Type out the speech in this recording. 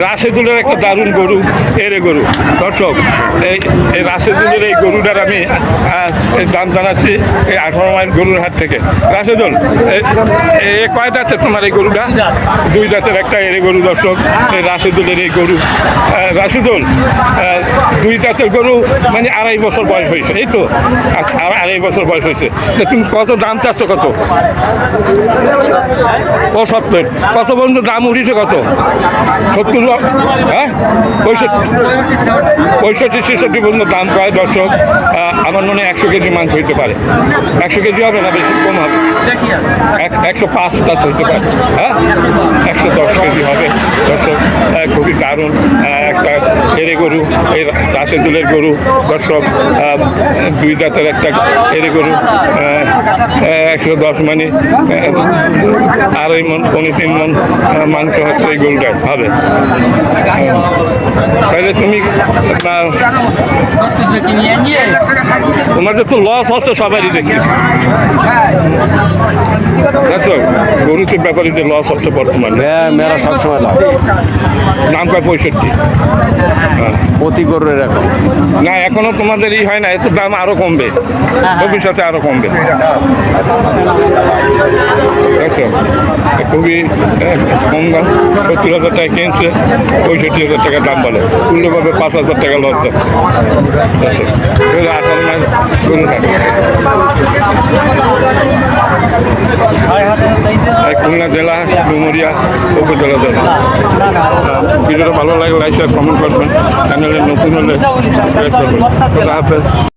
রাশেদুলের একটা দারুণ গরু এরে গরু দর্শক এই রাশেদুলের এই গরুটার আমি দাম জানাচ্ছি এই আঠারো মাইল গরুর হাট থেকে। রাশেদুল এ- কয় দাঁতের তোমার এই গরুটা? দুই দাঁতের একটা এরে গরু দর্শক এই রাশেদুলের এই গরু। রাশেদুল দুই দাঁতের গরু মানে আড়াই বছর বয়স হয়েছে এই তো? আচ্ছা, আড়াই বছর বয়স হয়েছে। তুমি কত দাম চাচ্ছ কত? পঁচাত্তর। কত বন্ধু দাম উঠেছে কত? সত্তর হ্যাঁ? পঁয়ষট্টি পঁয়ষট্টি ছেষট্টি পর্যন্ত দাম পায় দর্শক আমার মনে হয় একশো কেজি মাংস হইতে পারে। একশো কেজি হবে না বেশি? কম হবে। এক একশো পাঁচ টাচ হইতে পারে। হ্যাঁ? একশো দশ কেজি হবে। দর্শক খুবই দারুণ এরে গরু, এই রাশের দুলের গরু, দর্শক দুই দাঁতের একটা এরে গরু একশো দশ মানে আড়াই মন পনেরো তিন মন মাংস হচ্ছে এই গরুটা হবে তাহলে তুমি তোমাদের তো লস হচ্ছে সবারই দেখো গরুতে ব্যাপারীদের লস হচ্ছে বর্তমানে। হ্যাঁ মেয়েরা সবসময় লাভ দাম কয় পঁয়ষট্টি? হ্যাঁ। প্রতি গরুর এখন না এখনও তোমাদের ই হয় না এত দাম আরও কমবে। ভবিষ্যতে আরও কমবে। খুবই কম দাম। সত্তর হাজার টাকা কিনছে পঁয়ষট্টি হাজার টাকা দাম বলে। তুল্যভাবে পাঁচ হাজার টাকা লস আঠারো মাস গরু থাকে খুলনা জেলা, ডুমুরিয়া উপজেলা জেলা। ভিডিওটা ভালো লাগলে লাইক কমেন্ট করবেন। চ্যানেলে নতুন হলে সাবস্ক্রাইব